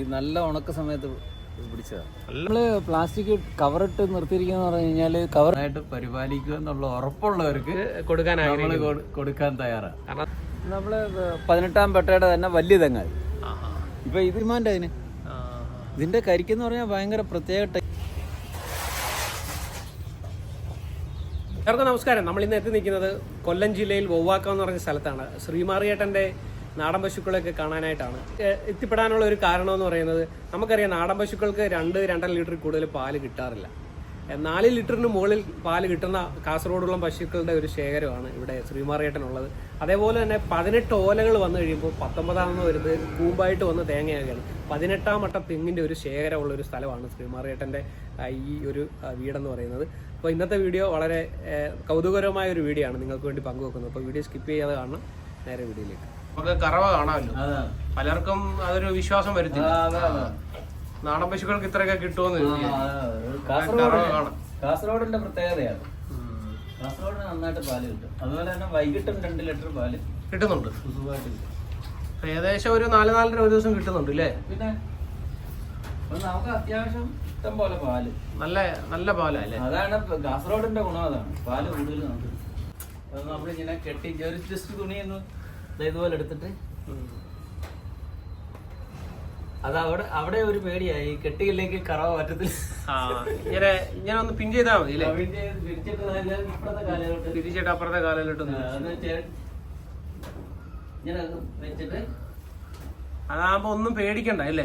ഈ നല്ല ഉണക്ക സമയത്ത് പിടിച്ചതാണ് നമ്മൾ പ്ലാസ്റ്റിക് കവറിട്ട് നിർത്തിയിരിക്കുന്ന പറഞ്ഞു കഴിഞ്ഞാൽ കവറായിട്ട് പരിപാലിക്കുക എന്നുള്ള ഉറപ്പുള്ളവർക്ക് കൊടുക്കാൻ കൊടുക്കാൻ തയ്യാറാണ്. നമ്മൾ പതിനെട്ടാം പെട്ടയുടെ തന്നെ വലിയ തെങ്ങായി ഇപ്പൊ ഇത് ഡിമാൻഡ് അതിന്. ഇതിന്റെ കരിക്കെന്ന് പറഞ്ഞാൽ ഭയങ്കര പ്രത്യേക എല്ലാവർക്കും നമസ്കാരം. നമ്മൾ ഇന്ന് എത്തി നിൽക്കുന്നത് കൊല്ലം ജില്ലയിൽ വവ്വാക്കം എന്ന് പറഞ്ഞ സ്ഥലത്താണ്. ശ്രീമാറിയേട്ടന്റെ നാടൻ പശുക്കളെയൊക്കെ കാണാനായിട്ടാണ്. എത്തിപ്പെടാനുള്ള ഒരു കാരണം എന്ന് പറയുന്നത് നമുക്കറിയാം നാടൻ പശുക്കൾക്ക് രണ്ട് രണ്ടര ലിറ്റർ കൂടുതൽ പാൽ കിട്ടാറില്ല. നാല് ലിറ്ററിന് മുകളിൽ പാൽ കിട്ടുന്ന കാസർഗോഡുള്ള പശുക്കളുടെ ഒരു ശേഖരമാണ് ഇവിടെ ശ്രീമാറിയേട്ടനുള്ളത്. അതേപോലെ തന്നെ പതിനെട്ട് ഓലകൾ വന്നു കഴിയുമ്പോൾ പത്തൊമ്പതാമെന്ന് വരുന്നത് കൂമ്പായിട്ട് വന്ന് തേങ്ങയാകുകയാണ് പതിനെട്ടാം വട്ട തെങ്ങിന്റെ ഒരു ശേഖരമുള്ള ഒരു സ്ഥലമാണ് ശ്രീമാറിയേട്ടന്റെ ഈ ഒരു വീടെന്ന് പറയുന്നത്. അപ്പോൾ ഇന്നത്തെ വീഡിയോ വളരെ കൗതുകരമായ ഒരു വീഡിയോ ആണ്. നിങ്ങൾക്ക് വേണ്ടി പങ്കുവെക്കുന്നത് അപ്പോൾ വീഡിയോ സ്കിപ്പ് ചെയ്യാതെ കാണണം. നേരെ വീഡിയോയിലേക്ക്. നമുക്ക് കറവ കാണാമല്ലോ. പലർക്കും അതൊരു വിശ്വാസം വരുത്തി വരുത്തില്ല. നാടൻ പശുക്കൾക്ക് ഇത്രയൊക്കെ കിട്ടുമെന്ന് കാസർഗോഡിന്റെ പ്രത്യേകതയാണ്. കാസർഗോഡിന് കാസർഗോഡ് നന്നായിട്ട് പാൽ കിട്ടും. അതുപോലെ തന്നെ വൈകിട്ടും രണ്ട് ലിറ്റർ പാൽ കിട്ടുന്നുണ്ട്. ഏകദേശം ഒരു നാല് നാലര ഒരു ദിവസം കിട്ടുന്നുണ്ട് അല്ലേ പിന്നെ നമുക്ക് അത്യാവശ്യം ഇഷ്ടം പോലെ പാൽ. നല്ല നല്ല പാലാ അല്ലേ? അതാണ് കാസർഗോഡിന്റെ ഗുണം അതാണ്. പാൽ കൂടുതൽ നമുക്ക് നമ്മളിങ്ങനെ കെട്ടി ഒരു ജസ്റ്റ് തുണിയൊന്ന് ഇതുപോലെ എടുത്തിട്ട്. അത് അവിടെ അവിടെ ഒരു പേടിയായി. കെട്ടിയില്ലെങ്കിൽ കറവ പറ്റത്തില്ല ആ ഇങ്ങനെ ഇങ്ങനെ ഒന്ന് പിൻ ചെയ്താൽ മതി അല്ലേ? തിരിച്ചിട്ട് അപ്പുറത്തെ കാലിലോട്ട് വെച്ചിട്ട് അതാകുമ്പോ ഒന്നും പേടിക്കണ്ട അല്ലേ?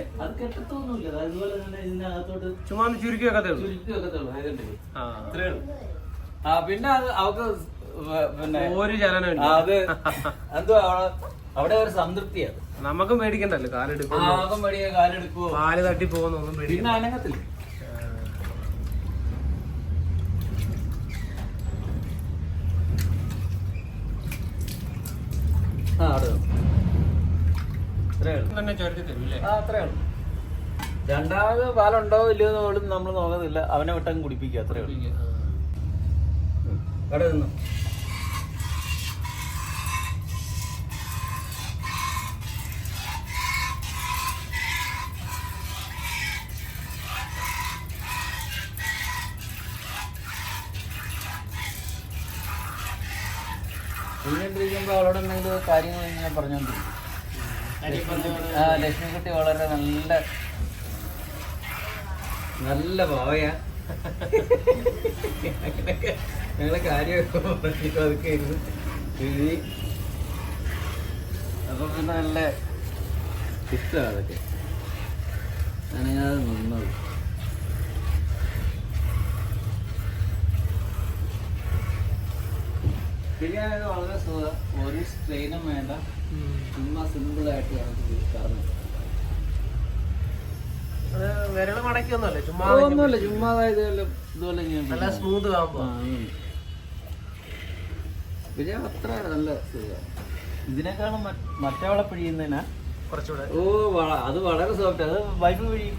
ചുമ്മാ ഒന്ന് ചുരുക്കി വെക്കത്തേ ഉള്ളൂ. ചുരുക്കി ആ പിന്നെ അത് അവക്ക് പിന്നെ ഒരു ചലനം അത് എന്തോ അവിടെ ഒരു ഒരു സംതൃപ്തിയാണ് നമുക്കും മേടിക്കണ്ടല്ലോ കാലെടുക്കും ആകം വഴിയെ കാലെടുക്കുവോ? പാൽ തട്ടി പോകുന്ന ഒന്നും പിന്നെ പേടിക്കണ്ട അനങ്ങത്തില്ല. ആ അവിടെ ഉള്ളൂ. തന്നെ ചുരുക്കി തരും അല്ലേ ആ അത്രേ ഉള്ളൂ. രണ്ടാമത് പാലുണ്ടോ ഇല്ലയോ എന്ന് പോലും നമ്മൾ നോക്കുന്നില്ല അവനെ വിട്ടങ്ങ് കുടിപ്പിക്കുക അത്രേ ഉള്ളൂ. അവിടെ നിന്നു. ആ ലക്ഷ്മിക്കുട്ടി വളരെ നല്ല നല്ല ഭാവയാ ഞങ്ങളെ കാര്യമൊക്കെ അതൊക്കെ ഇരുന്ന് എഴുതി അപ്പൊ പിന്നെ നല്ല ഇഷ്ടമാണ് അതൊക്കെ. ഞാനത് നിന്നത്. ബിരിയാണി വളരെ ഒരു സ്ട്രെയിനും വേണ്ട. ചുമ്മാ സിമ്പിൾ ആയിട്ട് നമുക്ക് കറന്നു മടക്കിയൊന്നുമല്ല ചുമ്മാ ഒന്നുമില്ല ഇതുപോലെ നല്ല സ്മൂത്ത് ആ, അത്ര നല്ല ഇതിനേക്കാളും മറ്റേ മറ്റവളെ പിഴിയുന്നതിനാ? കുറച്ചുകൂടെ. ഓ അത് വളരെ സോഫ്റ്റ് അത് വൈഫ് പിഴിയും.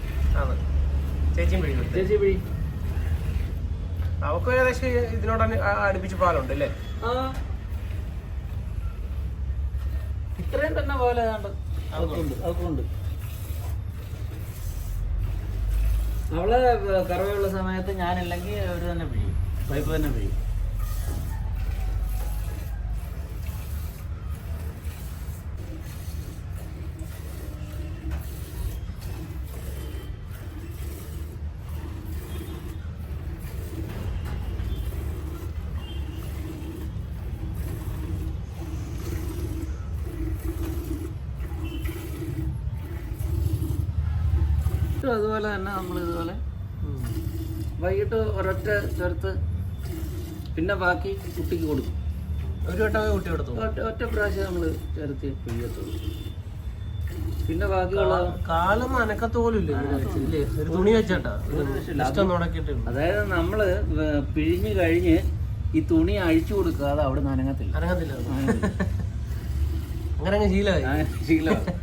ചേച്ചിയും ചേച്ചി പിഴിയും. അവക്ക് ഏകദേശം ഇതിനോട് അടുപ്പിച്ച് പാലുണ്ട് അല്ലേ? ഇത്രയും തന്നെ പോലെ അതൊക്കെയുണ്ട് അവളെ കറവയുള്ള സമയത്ത് ഞാനില്ലെങ്കിൽ അവർ തന്നെ പിഴിയും പൈപ്പ് തന്നെ പിഴിയും. അതുപോലെ തന്നെ നമ്മൾ ഇതുപോലെ വൈകിട്ട് ഒരൊറ്റ ചേർത്ത് പിന്നെ ബാക്കി കുട്ടിക്ക് കൊടുക്കും. ഒരു വട്ടമേ കുട്ടി കൊടുത്തു? ഒറ്റ പ്രാവശ്യം നമ്മൾ ചേർത്ത് പിഴിയത്തുള്ളൂ. പിന്നെ ബാക്കിയുള്ള കാലം അനക്കത്ത് പോലും ഇല്ല ഇല്ലേ? ഒരു തുണി വെച്ചാട്ടാ. അതായത് നമ്മൾ പിഴിഞ്ഞ് കഴിഞ്ഞ് ഈ തുണി അഴിച്ചു കൊടുക്കാതെ അവിടെ നിന്ന് അനങ്ങത്തില്ല. അനങ്ങത്തില്ല. അങ്ങനെ അങ്ങ് ശീലമായി. ആ, ശീലമാണ്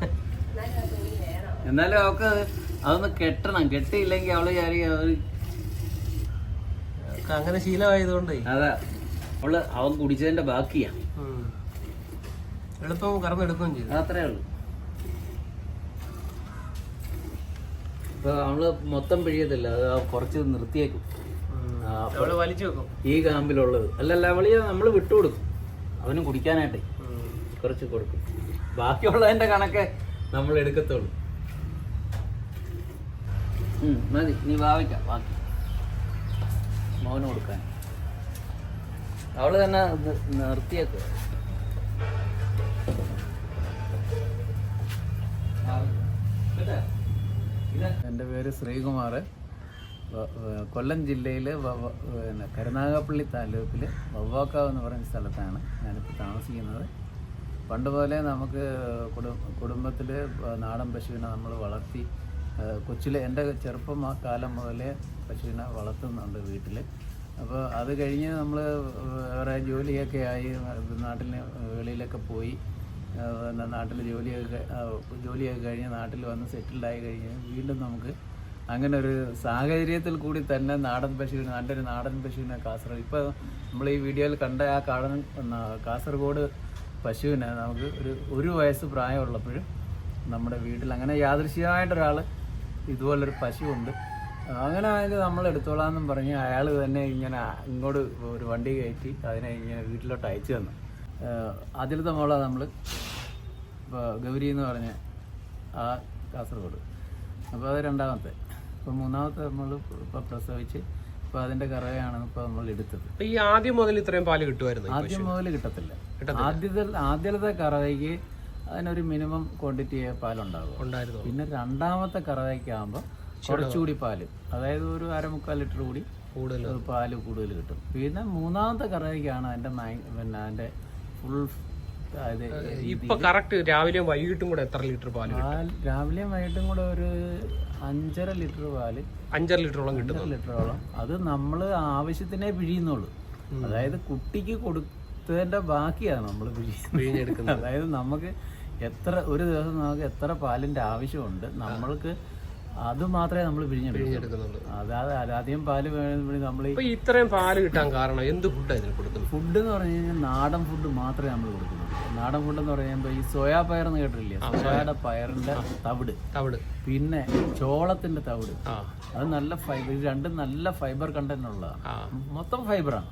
എന്നാലും അവൾക്ക് അതൊന്ന് കെട്ടണം. കെട്ടിയില്ലെങ്കിൽ അവൾ അങ്ങനെ ശീലമായതുകൊണ്ടേ. അതെ. അവൾ അവൻ കുടിച്ചതിന്റെ ബാക്കിയാ. എളുപ്പം കറന്നെടുക്കുകയും ചെയ്തു. അത്രേ ഉള്ളൂ. ഇപ്പൊ നമ്മൾ മൊത്തം പിഴിയത്തില്ല. അത് കുറച്ച് നിർത്തിയേക്കും. വലിച്ചു വെക്കും. ഈ കാമ്പിലുള്ളത്. അല്ലല്ല അവൾ നമ്മൾ വിട്ടുകൊടുക്കും അവന് കുടിക്കാനായിട്ടേ കുറച്ച് കൊടുക്കും. ബാക്കിയുള്ളതിന്റെ കണക്കെ നമ്മൾ എടുക്കത്തുള്ളൂ മതി. നീ ഭാവിക്കാം ബാക്കി. മോന് കൊടുക്കാൻ. അവൾ തന്നെ ഇത് നിർത്തിയേക്കുക എന്റെ പേര് ശ്രീകുമാർ കൊല്ലം ജില്ലയിൽ പിന്നെ കരുനാഗപ്പള്ളി താലൂക്കിൽ വവ്വാക്കാവ് എന്ന് പറയുന്ന സ്ഥലത്താണ് ഞാനിപ്പോൾ താമസിക്കുന്നത്. പണ്ട് പോലെ നമുക്ക് കുടുംബ കുടുംബത്തിൽ നാടൻ പശുവിനെ നമ്മൾ വളർത്തി കൊച്ചിലെ എന്റെ ചെറുപ്പം ആ കാലം മുതലേ പശുവിനെ വളർത്തുന്നുണ്ട് വീട്ടിൽ അപ്പോൾ അത് കഴിഞ്ഞ് നമ്മൾ വേറെ ജോലിയൊക്കെ ആയി നാട്ടിൽ വെളിയിലൊക്കെ പോയി. നാട്ടിൽ ജോലിയൊക്കെ ജോലിയൊക്കെ കഴിഞ്ഞ് നാട്ടിൽ വന്ന് സെറ്റിൽഡായി കഴിഞ്ഞ് വീണ്ടും നമുക്ക് അങ്ങനെ ഒരു സാഹചര്യത്തിൽ കൂടി തന്നെ നാടൻ പശുവിന് നല്ലൊരു നാടൻ പശുവിനെ കാസർഗോഡ് ഇപ്പോൾ നമ്മൾ ഈ വീഡിയോയിൽ കണ്ട ആ കാടൻ കാസർഗോഡ് പശുവിനെ നമുക്ക് ഒരു ഒരു വയസ്സ് പ്രായമുള്ളപ്പോഴും നമ്മുടെ വീട്ടിൽ അങ്ങനെ യാദൃശ്യമായിട്ടൊരാൾ ഇതുപോലൊരു പശുവുണ്ട്. അങ്ങനെ ആയത് നമ്മൾ എടുത്തോളാമെന്നും പറഞ്ഞ് അയാൾ തന്നെ ഇങ്ങനെ ഇങ്ങോട്ട് ഒരു വണ്ടി കയറ്റി അതിനെ ഇങ്ങനെ വീട്ടിലോട്ട് അയച്ചു തന്നു. അതിലത്തെ ആദ്യത്തെ നമ്മൾ ഇപ്പോൾ ഗൗരി എന്ന് പറഞ്ഞ ആ കാസർഗോഡ്. അപ്പോൾ അത് രണ്ടാമത്തെ. ഇപ്പോൾ മൂന്നാമത്തെ നമ്മൾ ഇപ്പോൾ പ്രസവിച്ച് ഇപ്പോൾ അതിന്റെ കറവയാണ് ഇപ്പോൾ നമ്മൾ എടുത്തത്. ഈ ആദ്യം മുതൽ ഇത്രയും പാൽ കിട്ടുമായിരുന്നു ആദ്യം മുതൽ കിട്ടത്തില്ല. ആദ്യത്തെ ആദ്യത്തെ കറവയ്ക്ക് അതിനൊരു മിനിമം ക്വാണ്ടിറ്റി പാലുണ്ടാകും ഉണ്ടായിരുന്നു. പിന്നെ രണ്ടാമത്തെ കറവയ്ക്ക് ആകുമ്പോൾ കുറച്ചുകൂടി പാൽ. അതായത് ഒരു അരമുക്കാൽ ലിറ്റർ കൂടി കൂടുതൽ പാൽ കൂടുതൽ കിട്ടും. പിന്നെ മൂന്നാമത്തെ കറവയ്ക്കാണ് അതിന്റെ മൈ- പിന്നെ അതിന്റെ ഫുൾ ഇപ്പൊ കറക്റ്റ് രാവിലെയും വൈകിട്ടും കൂടെ എത്ര ലിറ്റർ പാൽ? രാവിലെയും വൈകിട്ടും കൂടെ ഒരു അഞ്ചര ലിറ്റർ പാൽ. അഞ്ചര ലിറ്ററോളം കിട്ടും. ലിറ്ററോളം. അത് നമ്മൾ ആവശ്യത്തിനെ പിഴിയുന്നുള്ളൂ. അതായത് കുട്ടിക്ക് കൊടുത്തതിന്റെ ബാക്കിയാണ് നമ്മൾ പിഴിഞ്ഞെടുക്കുന്നത്. അതായത് നമുക്ക് എത്ര ഒരു ദിവസം നമുക്ക് എത്ര പാലിന്റെ ആവശ്യമുണ്ട് നമ്മൾക്ക് അത് മാത്രമേ നമ്മൾ പിഴിഞ്ഞെടുക്കൂ. എടുക്കുന്നുള്ളൂ അതായത് അധികം പാൽ വേണമെങ്കിൽ നമ്മൾ ഇത്രയും പാൽ കിട്ടാൻ കാരണം എന്ത് ഫുഡാണ് ഇതിന് കൊടുക്കുന്നത്? ഫുഡ് എന്ന് പറഞ്ഞു കഴിഞ്ഞാൽ നാടൻ ഫുഡ് മാത്രമേ നമ്മൾ കൊടുക്കുന്നുള്ളൂ. നാടൻ ഫുഡ് എന്ന് പറയുമ്പോൾ ഈ സോയാ പയർ എന്ന് കേട്ടിട്ടില്ലേ? സോയയുടെ പയറിന്റെ തവിട്. തവിട്. പിന്നെ ചോളത്തിന്റെ തവിട്. അത് നല്ല ഫൈബർ ഇത് രണ്ടും നല്ല ഫൈബർ കണ്ടന്റ് ഉള്ളതാണ് ആ. മൊത്തം ഫൈബറാണ്.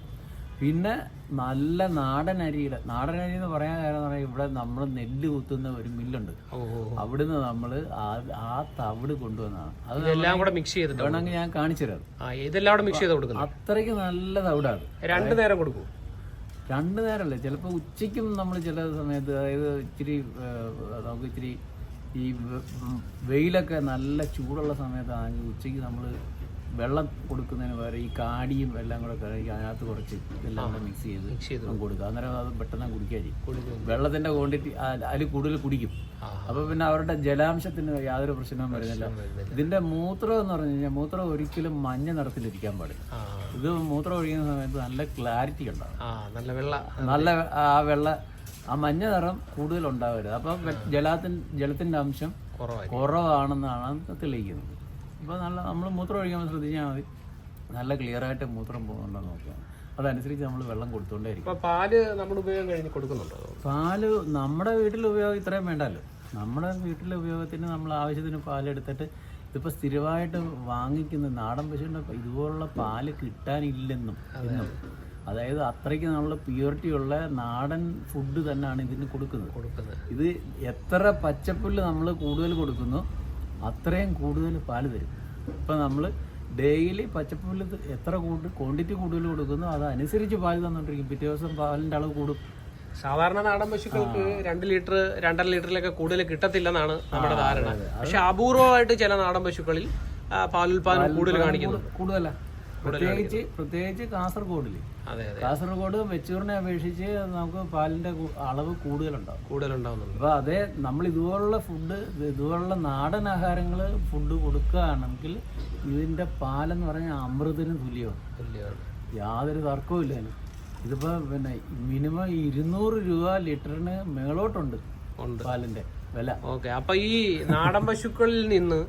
പിന്നെ നല്ല നാടൻ അരിയുടെ നാടൻ അരി എന്ന് പറയാൻ കാരണം പറഞ്ഞാൽ ഇവിടെ നമ്മൾ നെല്ല് കുത്തുന്ന ഒരു മില്ലുണ്ട്. അവിടുന്ന് നമ്മൾ ആ തവിട് കൊണ്ടുവന്നതാണ് അത് ഇതെല്ലാം കൂടെ മിക്സ് ചെയ്തിട്ട് വേണമെങ്കിൽ ഞാൻ കാണിച്ചു തരാം. ആ ഇതെല്ലാം കൂടെ മിക്സ് ചെയ്ത് കൊടുക്കും അത്രയ്ക്ക് നല്ല തവിടാണ്. രണ്ടു നേരം കൊടുക്കും. രണ്ടു നേരമല്ലേ ചിലപ്പോൾ ഉച്ചയ്ക്കും നമ്മൾ ചില സമയത്ത് അതായത് ഇച്ചിരി നമുക്ക് ഇച്ചിരി ഈ വെയിലൊക്കെ നല്ല ചൂടുള്ള സമയത്താണെങ്കിൽ ഉച്ചയ്ക്ക് നമ്മൾ വെള്ളം കൊടുക്കുന്നതിന് പകരം ഈ കാടിയും വെള്ളം കൂടെ കഴുകി അതിനകത്ത് കുറച്ച് എല്ലാം കൂടെ മിക്സ് ചെയ്ത് മിക്സ് ചെയ്ത് കൊടുക്കുക. അന്നേരം അത് പെട്ടെന്ന് കുടിക്കാതി ചെയ്യും. വെള്ളത്തിന്റെ ക്വാണ്ടിറ്റി അതിൽ കൂടുതൽ കുടിക്കും. അപ്പോൾ പിന്നെ അവരുടെ ജലാംശത്തിന് യാതൊരു പ്രശ്നവും വരുന്നില്ല. ഇതിന്റെ മൂത്രം എന്ന് പറഞ്ഞു കഴിഞ്ഞാൽ മൂത്രം ഒരിക്കലും മഞ്ഞ നിറത്തിലിരിക്കാൻ പാടില്ല. ഇത് മൂത്രം ഒഴിക്കുന്ന സമയത്ത് നല്ല ക്ലാരിറ്റി ഉണ്ടാകും നല്ല വെള്ള നല്ല ആ വെള്ള ആ മഞ്ഞ നിറം കൂടുതൽ ഉണ്ടാവരുത്. അപ്പം ജലത്തിൻ ജലത്തിന്റെ അംശം കുറവാണെന്നാണ് തെളിയിക്കുന്നത്. അപ്പോൾ നല്ല നമ്മൾ മൂത്രം ഒഴിക്കാൻ ശ്രദ്ധിച്ചാൽ മതി. നല്ല ക്ലിയർ ആയിട്ട് മൂത്രം പോകുന്നുണ്ടോ നോക്കുക അതനുസരിച്ച് നമ്മൾ വെള്ളം കൊടുത്തുകൊണ്ടേയിരിക്കും പാൽ നമ്മുടെ ഉപയോഗം കഴിഞ്ഞ് കൊടുക്കുന്നുണ്ടോ? പാൽ നമ്മുടെ വീട്ടിൽ ഉപയോഗം ഇത്രയും വേണ്ടല്ലോ. നമ്മുടെ വീട്ടിലെ ഉപയോഗത്തിന് നമ്മൾ ആവശ്യത്തിന് പാലെടുത്തിട്ട് ഇതിപ്പോൾ സ്ഥിരമായിട്ട് വാങ്ങിക്കുന്ന നാടൻ പശുവിന്റെ ഇതുപോലുള്ള പാൽ കിട്ടാനില്ലെന്നും എന്നും. അതായത് അത്രയ്ക്ക് നമ്മൾ പ്യൂരിറ്റി ഉള്ള നാടൻ ഫുഡ് തന്നെയാണ് ഇതിന് കൊടുക്കുന്നത്. കൊടുക്കുന്നത്. ഇത് എത്ര പച്ചപ്പുല്ല് നമ്മൾ കൂടുതൽ കൊടുക്കുന്നു അത്രയും കൂടുതൽ പാൽ തരും. ഇപ്പം നമ്മൾ ഡെയിലി പച്ചപ്പുല്ല് എത്ര കൂടുതൽ ക്വാണ്ടിറ്റി കൂടുതൽ കൊടുക്കുന്നു അതനുസരിച്ച് പാൽ തന്നുകൊണ്ടിരിക്കും പിറ്റേ ദിവസം പാലിന്റെ അളവ് കൂടും. സാധാരണ നാടൻ പശുക്കൾക്ക് രണ്ട് ലിറ്റർ രണ്ടര ലിറ്ററിലൊക്കെ കൂടുതൽ കിട്ടത്തില്ലെന്നാണ് നമ്മുടെ ധാരണ. പക്ഷെ അപൂർവമായിട്ട് ചില നാടൻ പശുക്കളിൽ പാലുൽപാദനം കൂടുതൽ കാണിക്കുന്നു. കൂടുതലാണ് പ്രത്യേകിച്ച് പ്രത്യേകിച്ച് കാസർഗോഡിൽ കാസർഗോഡ് വെച്ചൂറിനെ അപേക്ഷിച്ച് നമുക്ക് പാലിന്റെ അളവ് കൂടുതലുണ്ടാവും. കൂടുതലുണ്ടാവുന്നുണ്ട്. അപ്പൊ അപ്പോൾ അതേ നമ്മൾ ഇതുപോലുള്ള ഫുഡ് ഇതുപോലുള്ള നാടൻ ആഹാരങ്ങൾ ഫുഡ് കൊടുക്കുകയാണെങ്കിൽ ഇതിന്റെ പാലെന്ന് പറഞ്ഞാൽ അമൃതിന് തുല്യമാണ്. തുല്യമാണ്. യാതൊരു തർക്കവും ഇല്ല ഇതിപ്പോ ഇതിപ്പോൾ പിന്നെ മിനിമം ഇരുന്നൂറ് രൂപ ലിറ്ററിന് മേളോട്ടുണ്ട് പാലിന്റെ. ഓക്കെ അപ്പൊ ഈ നാടൻ പശുക്കളിൽ നിന്ന്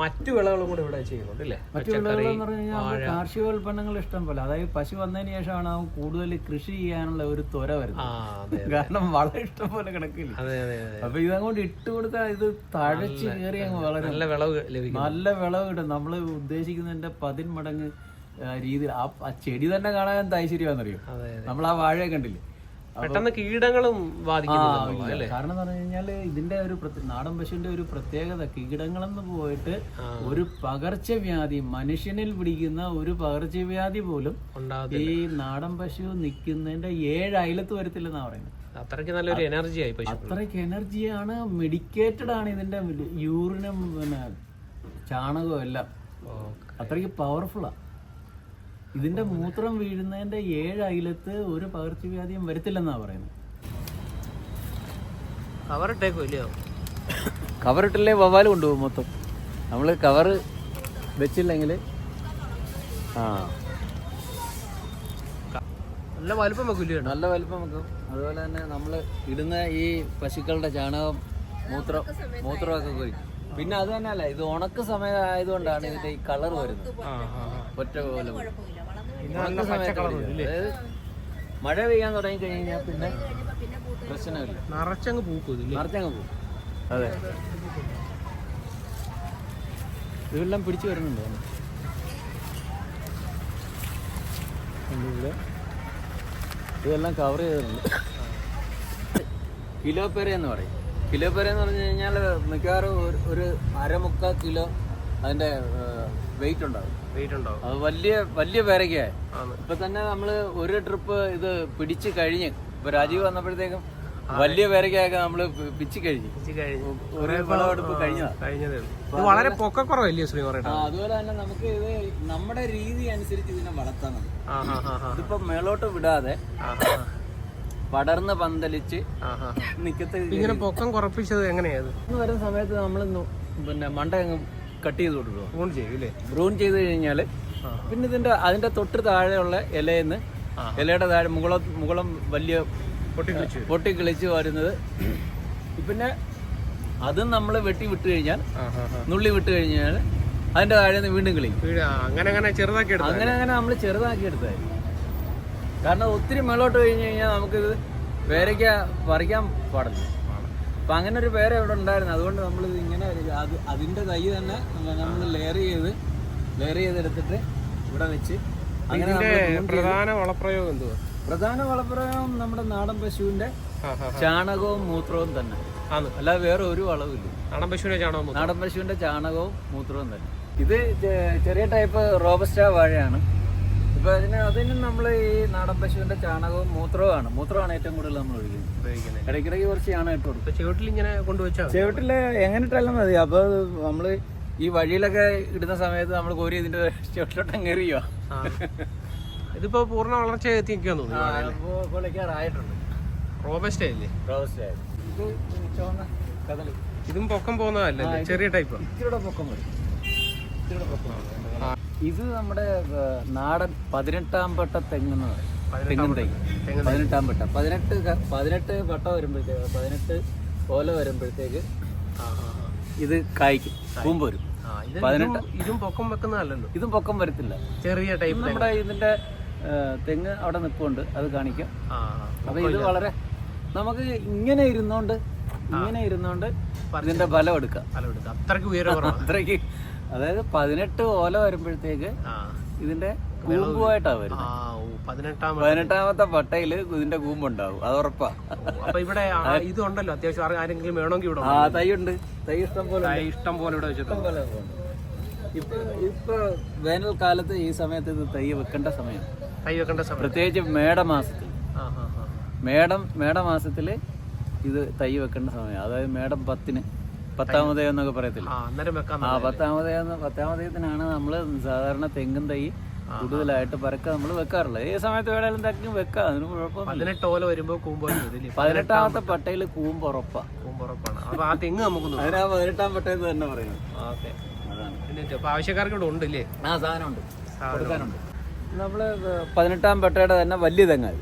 മറ്റു വിളകളും കൂടെ ഇവിടെ ചെയ്യുന്നുണ്ട് അല്ലേ മറ്റു വിളകളെന്ന് പറഞ്ഞു കഴിഞ്ഞാൽ കാർഷികോൽപ്പന്നങ്ങൾ കാർഷിക ഉൽപ്പന്നങ്ങൾ ഇഷ്ടം പോലെ. അതായത് പശു വന്നതിന് ശേഷമാണ് അവൻ കൂടുതൽ കൃഷി ചെയ്യാനുള്ള ഒരു ത്വര വരുന്നത്. കാരണം വളം ഇഷ്ടം പോലെ കിടക്കില്ല? അപ്പൊ ഇതങ്ങോട്ട് ഇട്ട് കൊടുത്താൽ ഇത് തഴച്ച് കയറി അങ്ങ് വളരെ. നല്ല വിളവ് ലഭിക്കും നല്ല വിളവ് കിട്ടും. നമ്മൾ ഉദ്ദേശിക്കുന്നതിന്റെ പതിന്മടങ്ങ് രീതിയിൽ. ആ ചെടി തന്നെ കാണാൻ ഐശ്വര്യമാണെന്നറിയോ? നമ്മൾ ആ വാഴ കണ്ടില്ലേ? പെട്ടെന്ന് കീടങ്ങളും ബാധിക്കുന്നുണ്ട് ബാധിക്കുന്നില്ല കാരണം എന്ന് പറഞ്ഞു കഴിഞ്ഞാൽ ഇതിന്റെ ഒരു നാടൻ പശുവിന്റെ ഒരു പ്രത്യേകത കീടങ്ങളെന്ന് പോയിട്ട് ഒരു പകർച്ചവ്യാധി മനുഷ്യനിൽ പിടിക്കുന്ന ഒരു പകർച്ചവ്യാധി പോലും ഈ നാടൻ പശു നിൽക്കുന്നതിന്റെ ഏഴ് അയലത്ത് വരത്തില്ലെന്നാ പറയുന്നത്. അത്രയ്ക്ക് നല്ലൊരു എനർജി ആയി പശു. അത്രയ്ക്ക് എനർജിയാണ് മെഡിക്കേറ്റഡ് ആണ് ഇതിന്റെ യൂറിനും പിന്നെ ചാണകവും എല്ലാം. അത്രയ്ക്ക് പവർഫുള്ളാ ഇതിന്റെ മൂത്രം വീഴുന്നതിന്റെ ഏഴ് അയിലത്ത് ഒരു പകർച്ചവ്യാധിയും വരത്തില്ലെന്നാ പറയുന്നത്. കവറിട്ടല്ലേ ഇല്ലയോ കവറിട്ടില്ലേ വവ്വാൽ കൊണ്ടുപോകും മൊത്തം. നമ്മൾ കവറ് വെച്ചില്ലെങ്കിൽ ആ. നല്ല വലുപ്പം വെക്കില്ല നല്ല വലിപ്പം വെക്കും. അതുപോലെ തന്നെ നമ്മൾ ഇടുന്ന ഈ പശുക്കളുടെ ചാണകം മൂത്രം മൂത്രമൊക്കെ കുറിക്കും പിന്നെ അത് തന്നെയല്ല ഇത് ഉണക്ക സമയം ആയതുകൊണ്ടാണ് ഇതിന്റെ ഈ കളർ വരുന്നത്. ഒറ്റ പോലെ. അതായത് മഴ പെയ്യാൻ തുടങ്ങി കഴിഞ്ഞാൽ പിന്നെ പ്രശ്നമില്ല. നിറച്ചങ്ങ് പൂക്കും നിറച്ചങ്ങ് പോകും അതെ. ഇതെല്ലാം പിടിച്ചു വരുന്നുണ്ട്. ഇതെല്ലാം കവർ ചെയ്തിട്ടുണ്ട്. കിലോ പെര എന്ന് പറയും. കിലോ പെര എന്ന് പറഞ്ഞു കഴിഞ്ഞാൽ മിക്കവാറും ഒരു- അരമുക്കാൽ കിലോ അതിന്റെ വെയിറ്റ് ഉണ്ടാവും. അത് വലിയ വലിയ പേരയ്ക്കായി ആണ്. ഇപ്പൊ തന്നെ നമ്മൾ ഒരു ട്രിപ്പ് ഇത് പിടിച്ച് കഴിഞ്ഞ് ഇപ്പൊ രാജീവ് വന്നപ്പോഴത്തേക്കും വലിയ പേരയ്ക്കൊക്കെ നമ്മൾ പിച്ച് കഴിഞ്ഞു. ഒരേ വിളവെടുപ്പ് കഴിഞ്ഞതാണ് വളരെ പൊക്കക്കുറവല്ലേ ശ്രീ അതുപോലെ തന്നെ നമുക്ക് ഇത് നമ്മുടെ രീതി അനുസരിച്ച് ഇതിനെ വളർത്താൻ ഇതിപ്പോ മേളോട്ട് വിടാതെ പടർന്ന് പന്തലിച്ച് നിക്കത്ത് ഇങ്ങനെ പൊക്കം കുറപ്പിച്ചത് എങ്ങനെയാത് വരുന്ന സമയത്ത് നമ്മൾ പിന്നെ മണ്ട കട്ട് ചെയ്ത് കൊടുക്കുക ചെയ്യും ഇല്ലേ? ബ്രൂൺ ചെയ്ത് കഴിഞ്ഞാൽ പിന്നെ ഇതിന്റെ അതിന്റെ തൊട്ട് താഴെയുള്ള ഇലയെന്ന്. ഇലയുടെ താഴെ മുകള മുകളം വലിയ പൊട്ടിക്കളിച്ചു വരുന്നത്. പിന്നെ അതും നമ്മൾ വെട്ടി വിട്ട് കഴിഞ്ഞാൽ നുള്ളി വിട്ട് കഴിഞ്ഞാൽ അതിന്റെ താഴെ നിന്ന് വീണ്ടും കിളി അങ്ങനെ അങ്ങനെ ചെറുതാക്കി അങ്ങനെ അങ്ങനെ നമ്മൾ ചെറുതാക്കി എടുത്തായി കാരണം ഒത്തിരി മേളോട്ട് കഴിഞ്ഞ് കഴിഞ്ഞാൽ നമുക്കിത് വേരയ്ക്ക പറിക്കാൻ പാടില്ല. അപ്പൊ അങ്ങനെ ഒരു പേര് ഇവിടെ ഉണ്ടായിരുന്നു. അതുകൊണ്ട് നമ്മൾ ഇങ്ങനെ അത് അതിന്റെ തൈ തന്നെ നമ്മൾ ലെയർ ചെയ്ത് ലെയർ ചെയ്തെടുത്തിട്ട് ഇവിടെ വെച്ച് അങ്ങനെ പ്രധാന വളപ്രയോഗം എന്തുവാ? പ്രധാന വളപ്രയോഗം നമ്മുടെ നാടൻ പശുവിന്റെ ചാണകവും മൂത്രവും തന്നെ. അല്ലാതെ വേറെ ഒരു വളവില്ല നാടൻ പശുവിന്റെ ചാണകവും. നാടൻ പശുവിന്റെ ചാണകവും മൂത്രവും തന്നെ. ഇത് ചെറിയ ടൈപ്പ് റോബസ്റ്റ വാഴയാണ്. ഇപ്പൊ അതിന് അതിന് നമ്മൾ ഈ നാടൻ പശുവിന്റെ ചാണകവും മൂത്രവുമാണ്. മൂത്രമാണ് ഏറ്റവും കൂടുതൽ നമ്മൾ ഒഴിക്കുന്നത്. ഇടയ്ക്കിടയ്ക്ക് കുറച്ച് ചാണകം ഇട്ട് കൊടുക്കും. ചുവട്ടിൽ ഇങ്ങനെ എങ്ങനെ ഇട്ടാലും മതി. അപ്പൊ നമ്മൾ ഈ വഴിയിലൊക്കെ ഇടുന്ന സമയത്ത് നമ്മൾ കോരി ഇതിന്റെ ചുവട്ടിലോട്ട് അങ്ങെറിയോ. ഇതിപ്പോ പൂർണ വളർച്ച തോന്നുന്നു റോബസ്റ്റ അല്ലേ റോബസ്റ്റ ഇത് ചുവന്ന ഇതും പൊക്കം പോകുന്നതല്ലേ? ഇത് ചെറിയ ടൈപ്പ്. പൊക്കം വരും. ഇത് നമ്മുടെ നാടൻ പതിനെട്ടാം പട്ട തെങ്ങെന്ന് പറയും. തെങ്ങും തൈ. തെങ്ങ് പതിനെട്ടാം പട്ട പതിനെട്ട് പതിനെട്ട് പട്ട വരുമ്പോഴത്തേക്ക് പതിനെട്ട് ഓല വരുമ്പോഴത്തേക്ക്. ഇത് കായ്ക്കും. കൂമ്പ് വരും. പതിനെട്ട്. ഇതും- പൊക്കം വെക്കുന്നതല്ലല്ലോ. ഇതും പൊക്കം വരത്തില്ല. ചെറിയ ടൈപ്പ് നമ്മുടെ ഇതിന്റെ തെങ്ങ് അവിടെ നിൽപ്പുണ്ട് അത് കാണിക്കാം. അപ്പൊ ഇത് വളരെ നമുക്ക് ഇങ്ങനെ ഇരുന്നോണ്ട് ഇങ്ങനെ ഇരുന്നോണ്ട് ഇതിന്റെ ബലം എടുക്കാം. അത്രയ്ക്ക് ഉയരം അത്രയ്ക്ക്. അതായത് പതിനെട്ട് ഓല വരുമ്പോഴത്തേക്ക് ഇതിന്റെ കൂമ്പുമായിട്ടാണ് വരുന്നത്. പതിനെട്ടാമത്തെ പട്ടയിൽ ഇതിന്റെ കൂമ്പുണ്ടാവും. അത് ഉറപ്പാ. അപ്പൊ ഇവിടെ ആ, ഇതുണ്ടല്ലോ അത്യാവശ്യം ആരെങ്കിലും വേണമെങ്കിൽ ഇവിടെ ആ തൈ ഉണ്ട് തൈ ഇഷ്ടം പോലെ ഉണ്ട്. ഇഷ്ടം പോലെ ഇവിടെ വെച്ചിട്ടുണ്ട്. ഇഷ്ടം പോലെ ഉണ്ട്. ഇപ്പൊ ഇപ്പൊ വേനൽക്കാലത്ത് ഈ സമയത്ത് ഇത് തൈ വെക്കേണ്ട സമയം. കൈ വെക്കേണ്ട സമയം. പ്രത്യേകിച്ച് മേടമാസത്തിൽ ആ ആ ആ. മേടം മേടമാസത്തിൽ ഇത് തൈ വെക്കേണ്ട സമയം. അതായത് മേടം പത്തിന്. പത്താമതേ എന്നൊക്കെ പറയത്തില്ല? ആ അന്നേരം വെക്കാൻ ആ പത്താമതേ പത്താമതേത്തിനാണ് നമ്മൾ സാധാരണ തെങ്ങും തൈ കൂടുതലായിട്ട് പരക്ക നമ്മൾ വെക്കാറുള്ളത് ഏത് സമയത്ത് വേണേലും തെങ്ങ് വെക്കാം അതിന് കുഴപ്പം പതിനെട്ട് ഓല വരുമ്പോ കൂമ്പോൽ വരില്ലേ പതിനെട്ടാമത്തെ പട്ടയിൽ കൂമ്പുറപ്പാ കൂമ്പുറപ്പാണ് അപ്പൊ ആ തെങ്ങ് നമുക്ക്. അതിനാ പതിനെട്ടാം പട്ടയെന്ന് തന്നെ പറയുന്നു ഓക്കെ. അതാണ്. എന്നിട്ട് അപ്പൊ ആവശ്യക്കാർക്ക് ഇവിടെ ഉണ്ടല്ലേ ആ കൊടുക്കാനുണ്ട്. നമ്മൾ പതിനെട്ടാം പട്ടയുടെ തന്നെ വലിയ തെങ്ങായി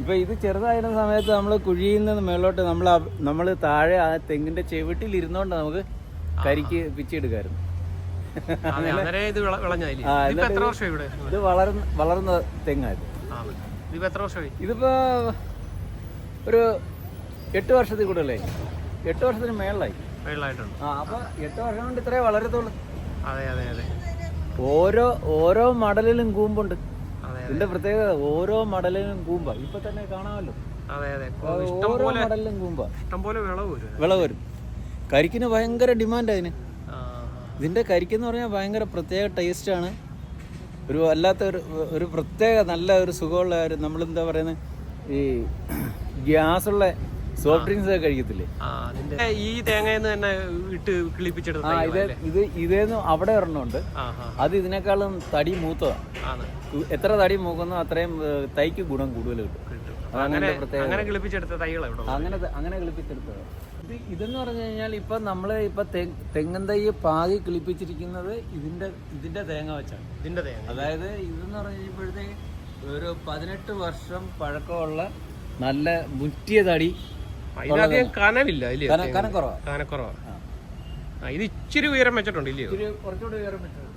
ഇപ്പൊ ഇത് ചെറുതായിരുന്ന സമയത്ത് നമ്മൾ കുഴിയിൽ നിന്ന് മേളോട്ട് നമ്മൾ നമ്മൾ താഴെ ആ തെങ്ങിന്റെ ചെവിട്ടിൽ ഇരുന്നോണ്ട് നമുക്ക് കരിക്ക് പിച്ചെടുക്കായിരുന്നു ഇത് വളർന്ന വളർന്ന തെങ്ങായിരുന്നു ആ ഇതിപ്പോ ഒരു എട്ട് വർഷത്തിൽ കൂടുതലേ എട്ട് വർഷത്തിന് മേളിലായി. ആ അപ്പൊ എട്ട് വർഷം കൊണ്ട് ഇത്രേ വളരത്തുള്ളൂ. അതെ അതെ അതെ. ഓരോ ഓരോ മടലിലും കൂമ്പുണ്ട്. ഇതിന്റെ പ്രത്യേകത ഓരോ മടലിലും കൂമ്പ. ഇപ്പൊ തന്നെ കാണാമല്ലോ. ഓരോ മടലിലും കൂമ്പ. ഇഷ്ടം പോലെ വിളവ് വരും. വിളവ് വരും. കരിക്കിന് ഭയങ്കര ഡിമാൻഡ് അതിന് ആ, ഇതിന്റെ കരിക്കെന്ന് പറഞ്ഞാൽ ഭയങ്കര പ്രത്യേക ടേസ്റ്റ് ആണ്. ഒരു അല്ലാത്ത ഒരു ഒരു പ്രത്യേക നല്ല ഒരു സുഖമുള്ള ഒരു നമ്മളെന്താ പറയുന്നത് ഈ ഗ്യാസുള്ള സോഫ്റ്റ് ഡ്രിങ്ക്സ് ഒക്കെ കഴിക്കത്തില്ലേ? ഈ തേങ്ങയിൽ തന്നെ ഇട്ട് കിളിപ്പിച്ചെടുത്ത ആ ഇത് ഇത് ഇതേന്ന് അവിടെ ഒരെണ്ണമുണ്ട്. അത് ഇതിനേക്കാളും തടി മൂത്തതാണ്. എത്ര തടി മൂക്കുന്നോ അത്രയും തൈക്ക് ഗുണം കൂടുതൽ കിട്ടും. അങ്ങനെ അങ്ങനെ കിളിപ്പിച്ചെടുത്ത തൈകളാണ് അങ്ങനെ അങ്ങനെ കിളിപ്പിച്ചെടുത്തത് ഇത് ഇതെന്ന് പറഞ്ഞു കഴിഞ്ഞാൽ ഇപ്പൊ നമ്മൾ ഇപ്പൊ തെങ്ങൻ തൈ പാകി കിളിപ്പിച്ചിരിക്കുന്നത് ഇതിന്റെ ഇതിന്റെ തേങ്ങ വെച്ചാണ്. ഇതിന്റെ തേങ്ങ. അതായത് ഇതെന്ന് പറഞ്ഞപ്പോഴത്തേക്ക് ഒരു പതിനെട്ട് വർഷം പഴക്കമുള്ള നല്ല മുറ്റിയ തടി ഇതിനധികം കനവില്ല കനക്കുറവാ. ഇത് ഇച്ചിരി ഉയരം വെച്ചിട്ടുണ്ട് ഇല്ലയോ? ഇത്തിരി കുറച്ചുകൂടി ഉയരം വെച്ചിട്ടുണ്ട്.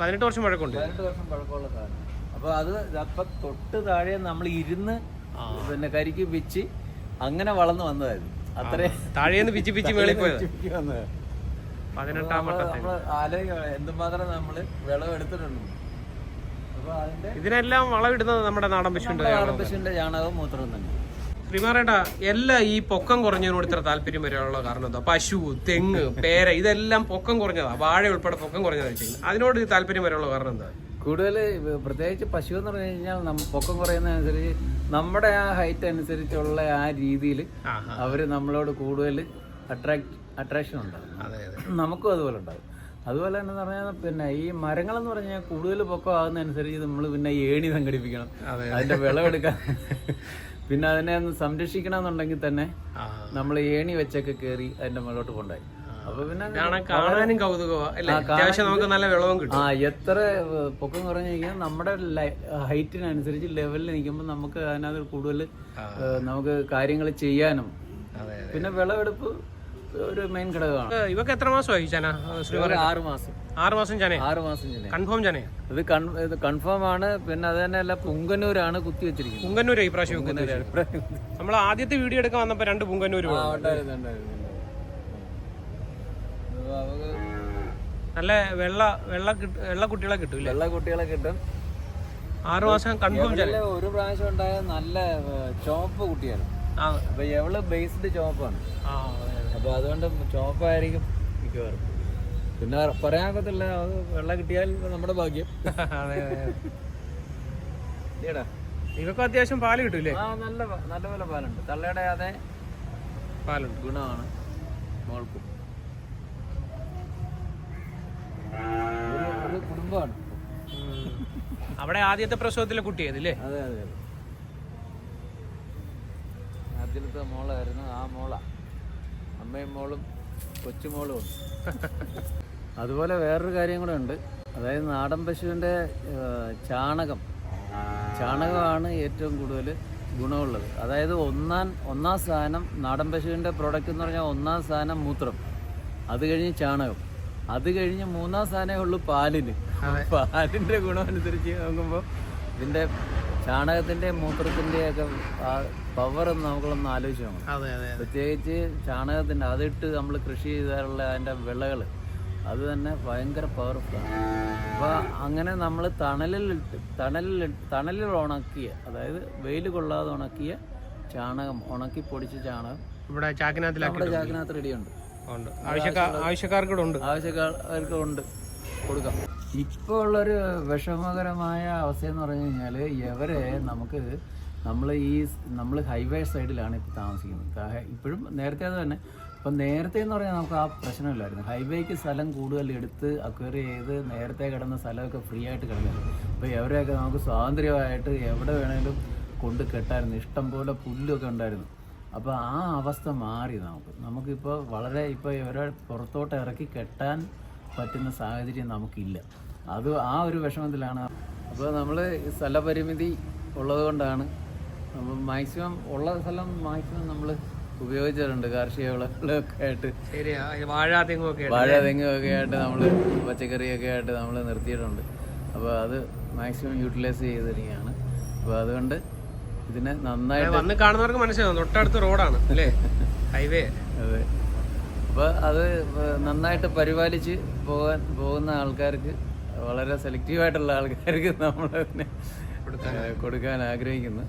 പതിനെട്ട് വർഷം പഴക്കമുണ്ട്. പതിനെട്ട് വർഷം പഴക്കമുള്ള സാധനം. അപ്പൊ അത് അപ്പൊ തൊട്ട് താഴെ നമ്മൾ ഇരുന്ന്. പിന്നെ കരിക്ക് വെച്ച് അങ്ങനെ വളർന്നു വന്നതായിരുന്നു. അത്രേ താഴേന്ന് പിച്ചി പിച്ചി മേളിൽ പോയത് പിച്ച് വന്നത്. പതിനെട്ടാം വട്ടത്തിൽ എന്തുമാത്രം നമ്മൾ വിളവെടുത്തിട്ടുണ്ട് ഇതിനെല്ലാം വളമിടുന്നത് നമ്മുടെ നാടൻ പശുവിന്റെ നാടൻ പശുവിന്റെ ചാണകവും മൂത്രവും തന്നെ. ശ്രീമാറേട്ടാ എല്ലാം ഈ പൊക്കം കുറഞ്ഞതിനോട് ഇത്ര താല്പര്യം വരാനുള്ള കാരണം എന്താ? പശു തെങ്ങ് പേര ഇതെല്ലാം പൊക്കം കുറഞ്ഞതാ. വാഴ ഉൾപ്പെടെ പൊക്കം കുറഞ്ഞതാ അതിനോട് താല്പര്യം വരാനുള്ള കാരണം എന്താ? കൂടുതൽ പ്രത്യേകിച്ച് പശു എന്ന് പറഞ്ഞു കഴിഞ്ഞാൽ നമ്മ പൊക്കം കുറയുന്നതനുസരിച്ച് നമ്മുടെ ആ ഹൈറ്റ് അനുസരിച്ചുള്ള ആ രീതിയിൽ. അവർ നമ്മളോട് കൂടുതൽ അട്രാക്ട് അട്രാക്ഷൻ ഉണ്ടാകും നമുക്കും അതുപോലെ ഉണ്ടാകും അതുപോലെ തന്നെ പറഞ്ഞാൽ പിന്നെ ഈ മരങ്ങളെന്ന് പറഞ്ഞാൽ കൂടുതൽ പൊക്കം ആകുന്നതനുസരിച്ച് നമ്മൾ പിന്നെ ഏണി സംഘടിപ്പിക്കണം. അതെ അതിന്റെ വിളവെടുക്കാൻ. പിന്നെ അതിനെ ഒന്ന് സംരക്ഷിക്കണം എന്നുണ്ടെങ്കിൽ തന്നെ നമ്മൾ ഏണി വെച്ചൊക്കെ കയറി അതിന്റെ മുകളിലോട്ട് കൊണ്ടായി കാണാനും കൗതുകമാ. അല്ലേ? അത്യാവശ്യം നമുക്ക് നല്ല വിളവും കിട്ടും. ആ എത്ര പൊക്കം കുറഞ്ഞു കഴിഞ്ഞാൽ നമ്മുടെ ഹൈറ്റിനനുസരിച്ച് ലെവലിൽ നിൽക്കുമ്പോൾ നമുക്ക് അതിനകത്ത് കൂടുതൽ നമുക്ക് കാര്യങ്ങൾ ചെയ്യാനും. പിന്നെ വിളവെടുപ്പ് ഒരു മെയിൻ ഘടകമാണ്. ഇവക്ക് എത്ര മാസമായി ചന? ആറ് മാസം. ആറ് മാസം ചന ആറ് മാസം ചെന്നെ കൺഫേം ചന ഇത് ഇത് കൺഫേം ആണ്. പിന്നെ അത് തന്നെ അല്ല പുങ്കന്നൂരാണ് കുത്തി വെച്ചിരിക്കുന്നത്. പുങ്കന്നൂർ ഈ പ്രാവശ്യം നമ്മൾ ആദ്യത്തെ വീഡിയോ എടുക്കാൻ വന്നപ്പോ രണ്ട് വേണം. ഉണ്ടായിരുന്നു, ഉണ്ടായിരുന്നു, ഉണ്ടായിരുന്നു. ഇത് അവക്ക് നല്ല വെള്ള വെള്ള വെള്ള കുട്ടികളെ കിട്ടും വെള്ള കുട്ടികളെ കിട്ടും. ആറ് മാസം കൺഫേം ചെയ്യാം. ഒരു പ്രാവശ്യം ഉണ്ടായ നല്ല ചോപ്പ് കുട്ടിയാണ്. അപ്പൊ എവൾ ബേസ്ഡ് ചോപ്പാണ്. അപ്പൊ അതുകൊണ്ട് ചോപ്പായിരിക്കും മിക്കവാറും. പിന്നെ പറയാനൊക്കത്തില്ല അത് വെള്ളം കിട്ടിയാൽ നമ്മുടെ ഭാഗ്യം. ഇവക്ക്? അത്യാവശ്യം പാൽ കിട്ടൂലേ? നല്ല നല്ലപോലെ നല്ല പോലെ പാലുണ്ട്. തള്ളയുടെ അതെ പാലുണ്ട്. ഗുണമാണ് മോൾക്കും ഒരു ഒരു കുടുംബമാണ്. അവിടെ ആദ്യത്തെ പ്രസവത്തിലെ കുട്ടിയായതില്ലേ അതെ അതെ ആദ്യത്തെ മോളായിരുന്നു ആ മോള. അമ്മയും മോളും കൊച്ചുമോളും ഉണ്ട്. അതുപോലെ വേറൊരു കാര്യം കൂടെ ഉണ്ട്. അതായത് നാടൻ പശുവിന്റെ ചാണകം. ചാണകമാണ് ഏറ്റവും കൂടുതൽ ഗുണമുള്ളത്. അതായത് ഒന്നാം ഒന്നാം സ്ഥാനം നാടൻ പശുവിന്റെ പ്രോഡക്റ്റ് എന്ന് പറഞ്ഞാൽ ഒന്നാം സ്ഥാനം മൂത്രം. അത് കഴിഞ്ഞ് ചാണകം. അത് കഴിഞ്ഞ് മൂന്നാം സ്ഥാനമേ ഉള്ളൂ പാലിന്. പാലിന്റെ ഗുണം അനുസരിച്ച് നോക്കുമ്പോൾ ഇതിന്റെ ചാണകത്തിന്റെ മൂത്രത്തിന്റെ ഒക്കെ പവർ നമുക്കൊന്ന് ആലോചിച്ച് നോക്കണം. പ്രത്യേകിച്ച് ചാണകത്തിന്റെ അതിട്ട് നമ്മൾ കൃഷി ചെയ്താലുള്ള അതിന്റെ വിളകൾ അത് തന്നെ ഭയങ്കര പവർഫുള്ളാണ് അപ്പോൾ അങ്ങനെ നമ്മൾ തണലിൽ തണലിൽ തണലിൽ ഉണക്കിയ അതായത് വെയിൽ കൊള്ളാതെ ഉണക്കിയ ചാണകം ഉണക്കി പൊടിച്ച ചാണകം ഇവിടെ ചാക്കിനകത്തിലാക്കി നമ്മുടെ ചാക്കിനകത്ത് റെഡിയുണ്ട് ഉണ്ട്. ആവശ്യക്കാർ ആവശ്യക്കാർക്ക് ഇവിടെ ഉണ്ട് ആവശ്യക്കാർക്ക് ഉണ്ട് കൊടുക്കാം. ഇപ്പോൾ ഉള്ളൊരു വിഷമകരമായ അവസ്ഥ എന്ന് പറഞ്ഞു കഴിഞ്ഞാൽ ഇവരെ നമുക്ക് നമ്മൾ ഈ നമ്മൾ ഹൈവേ സൈഡിലാണ് ഇപ്പോൾ താമസിക്കുന്നത്. ഇപ്പോഴും നേരത്തെ അത് തന്നെ. അപ്പം നേരത്തെ എന്ന് പറഞ്ഞാൽ നമുക്ക് ആ പ്രശ്നമില്ലായിരുന്നു. ഹൈവേക്ക് സ്ഥലം കൂടുതൽ എടുത്ത് അക്വയർ ചെയ്ത് നേരത്തെ കിടന്ന സ്ഥലമൊക്കെ ഫ്രീ ആയിട്ട് കിടന്നിരുന്നു അപ്പോൾ എവരെയൊക്കെ നമുക്ക് സ്വാതന്ത്ര്യമായിട്ട് എവിടെ വേണമെങ്കിലും കൊണ്ട് കെട്ടായിരുന്നു. ഇഷ്ടം പോലെ പുല്ലൊക്കെ ഉണ്ടായിരുന്നു. അപ്പോൾ ആ അവസ്ഥ മാറി നമുക്ക്. നമുക്കിപ്പോൾ വളരെ ഇപ്പോൾ ഇവരെ പുറത്തോട്ട് ഇറക്കി കെട്ടാൻ പറ്റുന്ന സാഹചര്യം നമുക്കില്ല. അത് ആ ഒരു വിഷമത്തിലാണ്. അപ്പോൾ നമ്മൾ സ്ഥലപരിമിതി ഉള്ളതുകൊണ്ടാണ് അപ്പം മാക്സിമം ഉള്ള സ്ഥലം മാക്സിമം നമ്മൾ ഉപയോഗിച്ചിട്ടുണ്ട് കാർഷിക വിളകളൊക്കെ ആയിട്ട്. വാഴ തെങ്ങുമൊക്കെ വാഴ തെങ്ങൊക്കെ ആയിട്ട് നമ്മൾ പച്ചക്കറിയൊക്കെ ആയിട്ട് നമ്മൾ നിർത്തിയിട്ടുണ്ട്. അപ്പോൾ അത് മാക്സിമം യൂട്ടിലൈസ് ചെയ്തിരിക്കുകയാണ്. അപ്പോൾ അതുകൊണ്ട് ഇതിനെ നന്നായിട്ട് വന്ന് കാണുന്നവർക്ക് മനസ്സിലാവും. തൊട്ടടുത്ത് റോഡാണ് അല്ലേ? ഹൈവേ. അതെ. അപ്പോൾ അത് നന്നായിട്ട് പരിപാലിച്ച് പോകാൻ പോകുന്ന ആൾക്കാർക്ക് വളരെ സെലക്റ്റീവായിട്ടുള്ള ആൾക്കാർക്ക് നമ്മൾ കൊടുക്കാൻ ആഗ്രഹിക്കുന്നു.